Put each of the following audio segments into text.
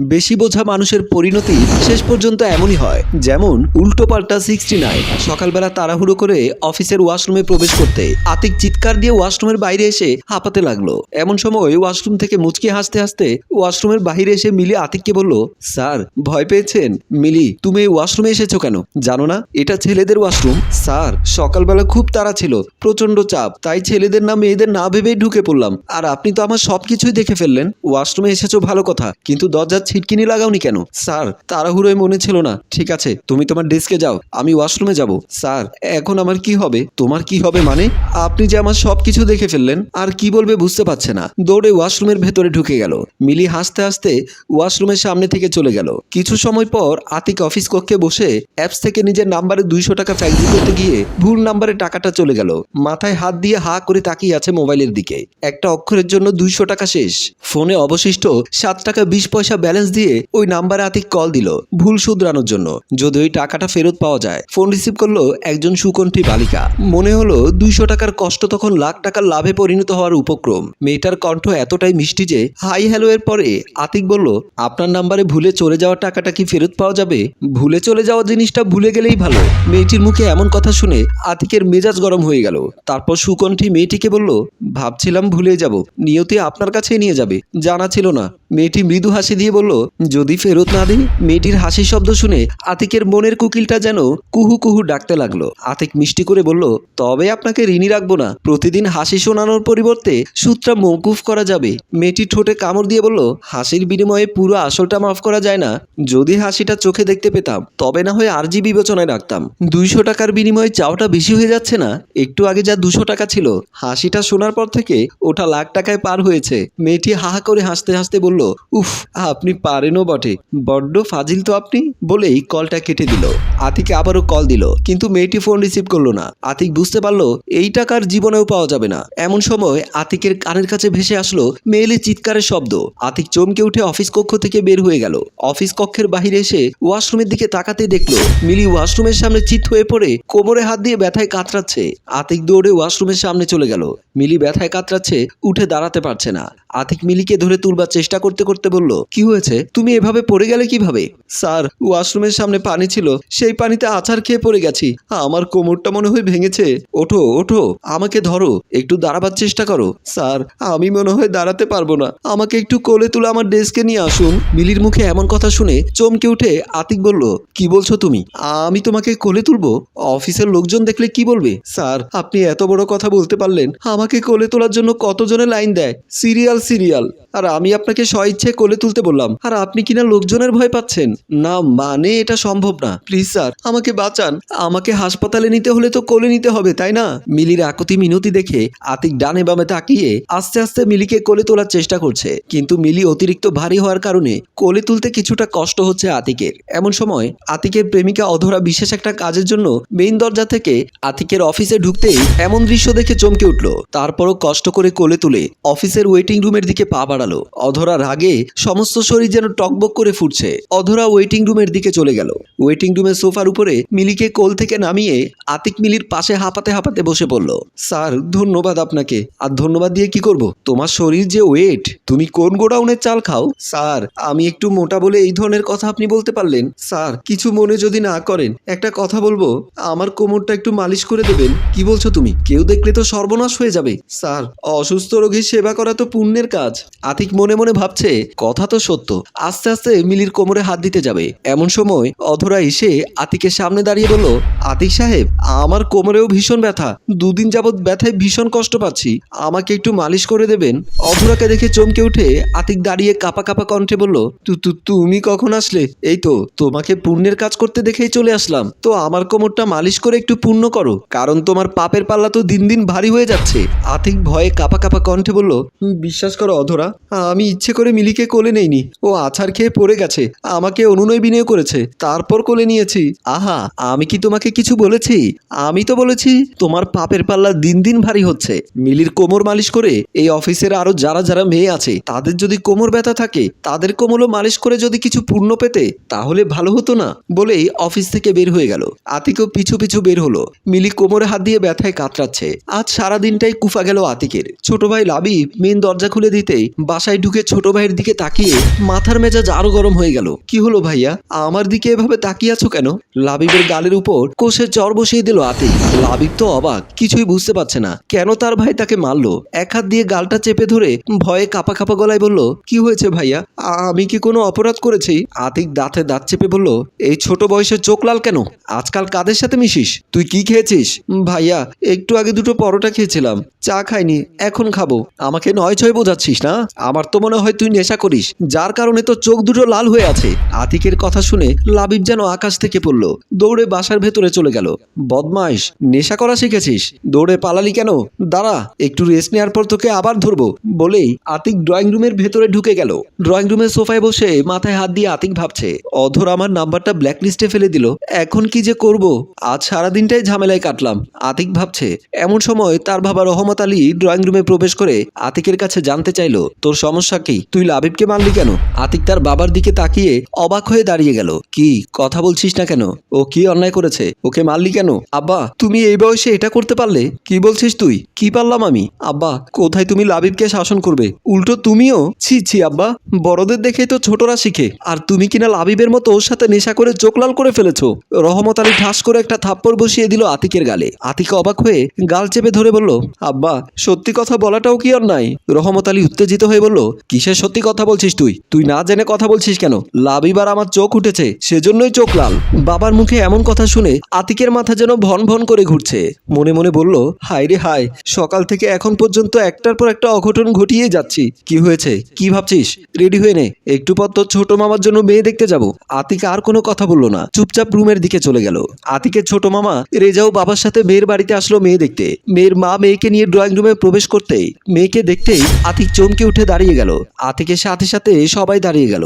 বেশি বোঝা মানুষের পরিণতি শেষ পর্যন্ত এমনই হয়। যেমন, উল্টো পাল্টা সিক্সটি নাইন সকালবেলা তাড়াহুড়ো করে অফিসের ওয়াশরুমে প্রবেশ করতে আতিক চিৎকার দিয়ে ওয়াশরুমের বাইরে এসে হাঁপাতে লাগল। এমন সময় ওয়াশরুম থেকে মুচকি হাসতে হাসতে ওয়াশরুমের বাইরে এসে মিলি আতিককে বলল, স্যার, ভয় পেয়েছেন? মিলি, তুমি এই ওয়াশরুমে এসেছ কেন? জানো না? এটা ছেলেদের ওয়াশরুম। স্যার, সকালবেলা খুব তাড়া ছিল প্রচণ্ড চাপ, তাই ছেলেদের না মেয়েদের না ভেবেই ঢুকে পড়লাম। আর আপনি তো আমার সবকিছুই দেখে ফেললেন। ওয়াশরুমে এসেছ ভালো কথা, কিন্তু দরজার ছিটকিনি লাগাওনি কেন? স্যার, তাড়াহুড়োয় মনে ছিল না। ঠিক আছে, তুমি তোমার ডেস্কে যাও, আমি ওয়াশরুমে যাব। স্যার, এখন আমার কি হবে? তোমার কি হবে মানে? আপনি যে আমার সবকিছু দেখে ফেললেন, আর কি বলবে বুঝতে পারছে না। দৌড়ে ওয়াশরুমের ভেতরে ঢুকে গেল। মিলি হাসতে হাসতে ওয়াশরুমের সামনে থেকে চলে গেল। কিছু সময় পর আতিক অফিস কক্ষে বসে অ্যাপস থেকে নিজের নাম্বারে দুইশো টাকা ফ্যাক্সি করতে গিয়ে ভুল নাম্বারে টাকাটা চলে গেল। মাথায় হাত দিয়ে হা করে তাকিয়ে আছে মোবাইলের দিকে। একটা অক্ষরের জন্য দুইশো টাকা শেষ। ফোনে অবশিষ্ট সাত টাকা বিশ পয়সা ব্যালেন্স দিয়ে ওই নাম্বারে আতিক কল দিল, ভুল শুধরানোর জন্য। যদি ওই টাকাটা ফেরত পাওয়া যায় ফোন রিসিভ করল একজন সুকণ্ঠী বালিকা। মনে হলো দুইশো টাকার কষ্ট তখন লাখ টাকার লাভে পরিণত হওয়ার উপক্রম। মেয়েটার কণ্ঠ এতটাই মিষ্টি যে, হাই হ্যালো এর পরে আতিক বলল, আপনার নাম্বারে ভুলে চলে যাওয়া টাকাটা কি ফেরত পাওয়া যাবে? ভুলে চলে যাওয়া জিনিসটা ভুলে গেলেই ভালো। মেয়েটির মুখে এমন কথা শুনে আতিকের মেজাজ গরম হয়ে গেল। তারপর সুকণ্ঠী মেয়েটিকে বলল, ভাবছিলাম ভুলে যাব, নিয়তি আপনার কাছেই নিয়ে যাবে। জানা ছিল না। মেয়েটি মৃদু হাসি দিয়ে বলল, যদি ফেরত না দিই? মেয়েটির হাসির শব্দ শুনে আতিকের মনের কুকিলটা যেন কুহু কুহু ডাকতে লাগল। আতিক মিষ্টি করে বলল, তবে আপনাকে ঋণী রাখব না। প্রতিদিন হাসি শোনানোর পরিবর্তে সূত্রা মৌকুফ করা যাবে। মেয়েটি ঠোঁটে কামড় দিয়ে বলল, হাসির বিনিময়ে পুরো আসলটা মাফ করা যায় না। যদি হাসিটা চোখে দেখতে পেতাম, তবে না হয় আরজি বিবেচনায় রাখতাম। দুইশো টাকার বিনিময়ে চাওটা বেশি হয়ে যাচ্ছে না? একটু আগে যা দুশো টাকা ছিল, হাসিটা শোনার পর থেকে ওটা লাখ টাকায় পার হয়েছে। মেয়েটি হা হা করে হাসতে হাসতে বলল, উফ, আপনি পারেনও বটে। বড্ড ফাজিল তো আপনি, বলেই কলটা কেটে দিল। আতিকে আবারও কল দিল, কিন্তু মেয়েটি ফোন রিসিভ করল না। আতিক বুঝতে পারল, এই টাকার জীবনেও পাওয়া যাবে না। এমন সময় আতিকের কানের কাছে ভেসে আসলো মেয়েলি চিৎকারের শব্দ। আতিক চমকে উঠে অফিস কক্ষ থেকে বের হয়ে গেল। অফিস কক্ষের বাহিরে এসে ওয়াশরুমের দিকে তাকাতে দেখল, মিলি ওয়াশরুমের সামনে চিত হয়ে পড়ে কোমরে হাত দিয়ে ব্যথায় কাতরাচ্ছে। আতিক দৌড়ে ওয়াশরুমের সামনে চলে গেল। মিলি ব্যথায় কাতরাচ্ছে, উঠে দাঁড়াতে পারছে না। আতিক মিলিকে ধরে তুলবার চেষ্টা করতে করতে বলল, কি হয়েছে? তুমি এভাবে পড়ে গেলে কীভাবে? স্যার, ওয়াশরুমের সামনে পানি ছিল, সেই পানিতে আছার খেয়ে পড়ে গেছি। আমার কোমরটা মনে হয় ভেঙেছে। ওঠো ওঠো, আমাকে ধরো, একটু দাঁড়াবার চেষ্টা করো। স্যার, আমি মনে হয় দাঁড়াতে পারব না। আমাকে একটু কোলে তুলে আমার ডেস্কে নিয়ে আসুন। মিলির মুখে এমন কথা শুনে চমকে উঠে আতিক বলল, কি বলছো তুমি? আমি তোমাকে কোলে তুলবো? অফিসের লোকজন দেখলে কি বলবে? স্যার, আপনি এত বড় কথা বলতে পারলেন। আমাকে কোলে তোলার জন্য কতজনে লাইন দেয়? Serial serial. আর আমি আপনাকে স্বইচ্ছে কোলে তুলতে বললাম। আর আপনি কিনা লোকজনের ভয় পাচ্ছেন? না মানে এটা সম্ভব না। প্লিজ স্যার, আমাকে বাঁচান। আমাকে হাসপাতালে নিতে হলে তো কোলে নিতে হবে, তাই না? মিলির আকুতি মিনতি দেখে আতিক ডানে বামে তাকিয়ে আস্তে আস্তে মিলিকে কোলে তোলার চেষ্টা করছে। কিন্তু মিলি অতিরিক্ত ভারী হওয়ার কারণে কোলে তুলতে কিছুটা কষ্ট হচ্ছে আতিকের। এমন সময় আতিকের প্রেমিকা অধরা বিশেষ একটা কাজের জন্য মেইন দরজা থেকে আতিকের অফিসে ঢুকতেই এমন দৃশ্য দেখে চমকে উঠল। তারপরও কষ্ট করে কোলে তুলে অফিসের ওয়েটিং রুমের দিকে পা বাড়ালো। অধরা রাগে সমস্ত শরীর যেন টকবক করে ফুটছে। অধরা ওয়েটিং রুমের দিকে চলে গেল। ওয়েটিং রুমের সোফার উপরে মিলিকে কোল থেকে নামিয়ে আতিক মিলির পাশে হাঁপাতে হাঁপাতে বসে পড়ল। স্যার, ধন্যবাদ আপনাকে। আর ধন্যবাদ দিয়ে কি করব? তোমার শরীর যে ওয়েট তুমি কোন গোডাউনের চাল খাও? স্যার, আমি একটু মোটা বলে এই ধরনের কথা আপনি বলতে পারলেন। স্যার, কিছু মনে যদি না করেন, একটা কথা বলব। আমার কোমরটা একটু মালিশ করে দেবেন। কি বলছো তুমি? কেউ দেখলে তো সর্বনাশ হয়ে যাবে। স্যার, অসুস্থ রোগীর সেবা করা তো পুণ্যের কাজ। আতিক মনে মনে ভাবছে, কথা তো সত্য। আস্তে আস্তে মিলির কোমরে হাত দিতে যাবে। এমন সময় অধরা এসে আতিকের সামনে দাঁড়িয়ে বলল আতিক সাহেব আমার কোমরেও ভীষণ ব্যথা। দুদিন যাবৎ ব্যথায় ভীষণ কষ্ট পাচ্ছি। আমাকে একটু মালিশ করে দেবেন? অধরাকে দেখে চমকে উঠে আতিক দাঁড়িয়ে কাপা কাপা কণ্ঠে বলল তুমি কখন আসলে? এই তো তোমাকে পুণ্যের কাজ করতে দেখেই চলে আসলাম। তো আমার কোমরটা মালিশ করে একটু পূর্ণ করো কারণ তোমার পাপের পাল্লা তো দিন দিন ভারী হয়ে যাচ্ছে। আতিক ভয়ে কাপা কাপা কণ্ঠে বলল "হুম, বিশ্বাস করো অধরা আমি ইচ্ছে করে মিলিকে কোলে নেইনি। ও আছাড় খেয়ে পড়ে গেছে। আমাকে অনুনয় বিনয় করেছে। তারপর কোলে নিয়েছি। আহা, আমি কি তোমাকে কিছু বলেছি? আমি তো বলেছি, তোমার পাপের পাল্লা দিন দিন ভারী হচ্ছে। মিলির কোমর মালিশ করে এই অফিসের আরও যারা যারা মেয়ে আছে, তাদের যদি কোমর ব্যথা থাকে, তাদের কোমরও মালিশ করে যদি কিছু পূর্ণ পেতে, তাহলে ভালো হতো না বলেই অফিস থেকে বের হয়ে গেল। আতিকও পিছু পিছু বের হলো। মিলি কোমরে হাত দিয়ে ব্যথায় কাতরাচ্ছে। আজ সারা দিনটাই কুফা গেল আতিকের। ছোট ভাই লাবি মেন দরজা খুলে দিতেই বাসায় ঢুকে ছোট ভাইয়ের দিকে তাকিয়ে মাথার মেজাজ আরও গরম হয়ে গেল। কি হলো ভাইয়া? আমার দিকে এভাবে তাকিয়ে আছো কেন? লাবিবের গালের উপর কোষের চর বসিয়ে দিল আতেই লাবিব তো অবাক, কিছুই বুঝতে পারছে না। কেন তার ভাই তাকে মারলো? এক হাত দিয়ে গালটা চেপে ধরে ভয়ে কাপা কাপা গলায় বলল, কি হয়েছে ভাইয়া? আমি কি কোনো অপরাধ করেছি? আতিক দাঁতে দাঁত চেপে বলল, এই ছোট বয়সে চোখ লাল কেন? আজকাল কাদের সাথে মিশিস? তুই কি খেয়েছিস? ভাইয়া, একটু আগে দুটো পরোটা খেয়েছিলাম। চা খাইনি, এখন খাব। আমাকে নয় ছয় বোঝাচ্ছিস না? আমার তো মনে হয় তুই নেশা করিস। যার কারণে তো চোখ দুটো লাল হয়ে আছে। আতিকের কথা শুনে লাবিব যেন আকাশ থেকে পড়ল। দৌড়ে বাসার ভেতরে চলে গেল। বদমাইশ, নেশা করা শিখেছিস। দৌড়ে পালালি কেন? দাঁড়া, একটু রেস্ট নেওয়ার পর তোকে আবার ধরবো। বলেই আতিক ড্রয়িং রুমের ভেতরে ঢুকে গেল। ড্রয়িং রুমের সোফায় বসে মাথায় হাত দিয়ে আতিক ভাবছে। অধর আমার নাম্বারটা ব্ল্যাক লিস্টে ফেলে দিল। এখন কি যে করব? আজ সারাদিনটাই ঝামেলায় কাটলাম। আতিক ভাবছে, এমন সময় তার বাবা রহমত আলী ড্রয়িং রুমে প্রবেশ করে আতিকের কাছে জানতে চাইলো, তোর সমস্যা কি? তুই লাবিবকে মারলি কেন? আতিক তার বাবার দিকে তাকিয়ে অবাক হয়ে দাঁড়িয়ে গেল। কি, কথা বলছিস না কেন? ও কি অন্যায় করেছে? ওকে মারলি কেন? আব্বা, তুমি এই বয়সে এটা করতে পারলে? কি বলছিস তুই? কি পারলাম আমি? আব্বা, কোথায় তুমি লাবিবকে শাসন করবে? উল্টো তুমিও? ছি ছি, আব্বা, বড়দের দেখেই তো ছোটরা শিখে। আর তুমি কিনা লাবিবের মতো ওর সাথে নেশা করে চোখ লাল করে ফেলেছো? রহমত আলী ঠাস করে একটা থাপ্পড় বসিয়ে দিল আতিকের গালে। আতিক অবাক হয়ে গাল চেপে ধরে বলল, আব্বা, সত্যি কথা বলাটাও কি অন্যায়? রহমত আলী উত্তেজিত হয়ে বলল, কিসের সত্যি কথা বলছিস তুই? তুই না জেনে কথা বলছিস কেন? লাবিবার আমার চোখ উঠেছে, সেজন্যই চোখ লাল। বাবার মুখে এমন কথা শুনে আতিকের মাথা যেন ভন ভন করে ঘুরছে। মনে মনে বলল, হায় রে হায়, সকাল থেকে এখন পর্যন্ত একটার পর একটা অঘটন ঘটিয়ে যাচ্ছি। কি হয়েছে? কি ভাবছিস? রেডি হয়ে নে। একটু পর তোর ছোট মামার জন্য মেয়ে দেখতে যাব। আতিক আর কোনো কথা বলল না। চুপচাপ রুমের দিকে চলে গেল। আতিকের ছোট মামা রেজাও বাবার সাথে মেয়ের বাড়িতে আসলো মেয়ে দেখতে। মেয়ের মা মেয়েকে নিয়ে ড্রয়িং রুমে প্রবেশ করতেই, মেয়েকে দেখতেই আতিক চমকে উঠে দাঁড়িয়ে গেল। আতিকের সাথে সাথে সবাই দাঁড়িয়ে গেল।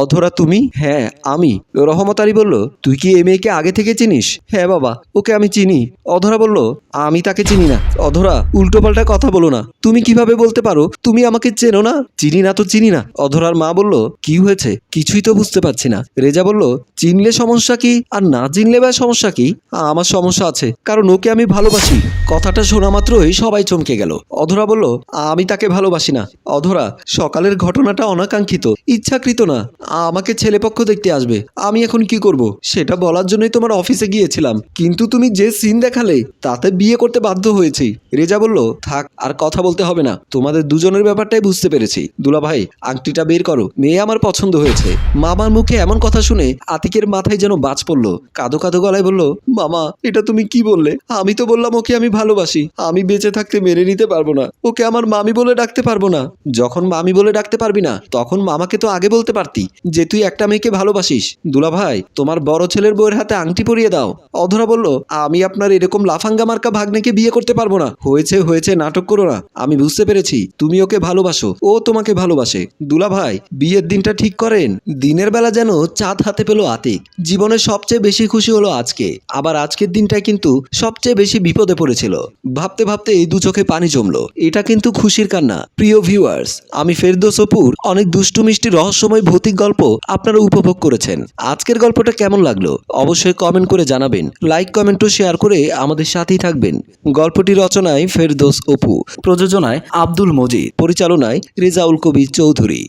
অধরা তুমি? হ্যাঁ আমি। রহমত আলী বলল, তুই কি এই মেয়েকে আগে থেকে চিনিস? হ্যাঁ বাবা, ওকে আমি চিনি। অধরা বলল, আমি তাকে চিনি না। অধরা উল্টোপাল্টা কথা বলো না। তুমি কীভাবে বলতে পারো? তুমি আমাকে চেনো না? চিনি না তো চিনি না। অধরার মা বলল, কি হয়েছে? কিছুই তো বুঝতে পারছি না। রেজা বলল, চিনলে সমস্যা কি আর না চিনলে বা সমস্যা কি? আমার সমস্যা আছে, কারণ ওকে আমি ভালোবাসি। কথাটা শোনা মাত্রই সবাই চমকে গেল। অধরা বলল, আমি তাকে ভালোবাসি না। অধরা, সকালের ঘটনাটা অনাকাঙ্ক্ষিত। ইচ্ছাকৃত না। আমাকে ছেলেপক্ষ দেখতে আসবে। আমি এখন কি করব? সেটা বলার জন্যই তোমার অফিসে গিয়েছিলাম। কিন্তু তুমি যে সিন দেখালে, তাতে বিয়ে করতে বাধ্য হয়েছি। রেজা বলল, থাক, আর কথা বলতে হবে না। তোমাদের দুজনের ব্যাপারটাই বুঝতে পেরেছি। দুলা ভাই, আংটিটা বের করো। মেয়ে আমার পছন্দ হয়েছে। মামার মুখে এমন কথা শুনে আতিকের মাথায় যেন বাজ পড়ল। কাদো কাদো গলায় বলল, মামা, এটা তুমি কি বললে? আমি তো বললাম ওকে আমি ভালোবাসি। আমি বেঁচে থাকতে মেনে নিতে পারব না। ওকে আমার মামি বলে ডাকতে পারব না। যখন মামি বলে ডাকতে পারবি না, তখন মামাকে তো আগে বলতে পারতি যে তুই একটা মেয়েকে ভালোবাসিস। দুলা ভাই তোমার বড় ছেলের বউয়ের হাতে আংটি পরিয়ে দাও। অধরা বলল, আমি আপনার এরকম লাফাঙ্গা মার্কা ভাগ্নেকে বিয়ে করতে পারব না। হয়েছে হয়েছে, নাটক করো না। আমি বুঝতে পেরেছি, তুমি ওকে ভালোবাসো। ও তোমাকে ভালোবাসে। দুলা ভাই বিয়ের দিনটা ঠিক করেন। দিনের বেলা যেন চাঁদ হাতে পেল আতিক। জীবনে সবচেয়ে বেশি খুশি হলো আজকে। আবার আজকের দিনটাই কিন্তু সবচেয়ে বেশি বিপদে পড়েছিল। ভাবতে ভাবতে এই দু চোখে পানি জমলো। এটা কিন্তু খুশির কান্না। প্রিয় ভিউয়ার্স আমি ফেরদোস অপুর অনেক দুষ্টু মিষ্টি রহস্যময় ভৌতিক গল্প আপনারা উপভোগ করেছেন। আজকের গল্পটা কেমন লাগল? অবশ্যই কমেন্ট করে জানাবেন। লাইক, কমেন্ট ও শেয়ার করে আমাদের সাথেই থাকবেন। গল্পটি রচনায় ফেরদোস অপু, প্রযোজনায় আব্দুল মজিদ, পরিচালনায় রেজাউল কবির চৌধুরী।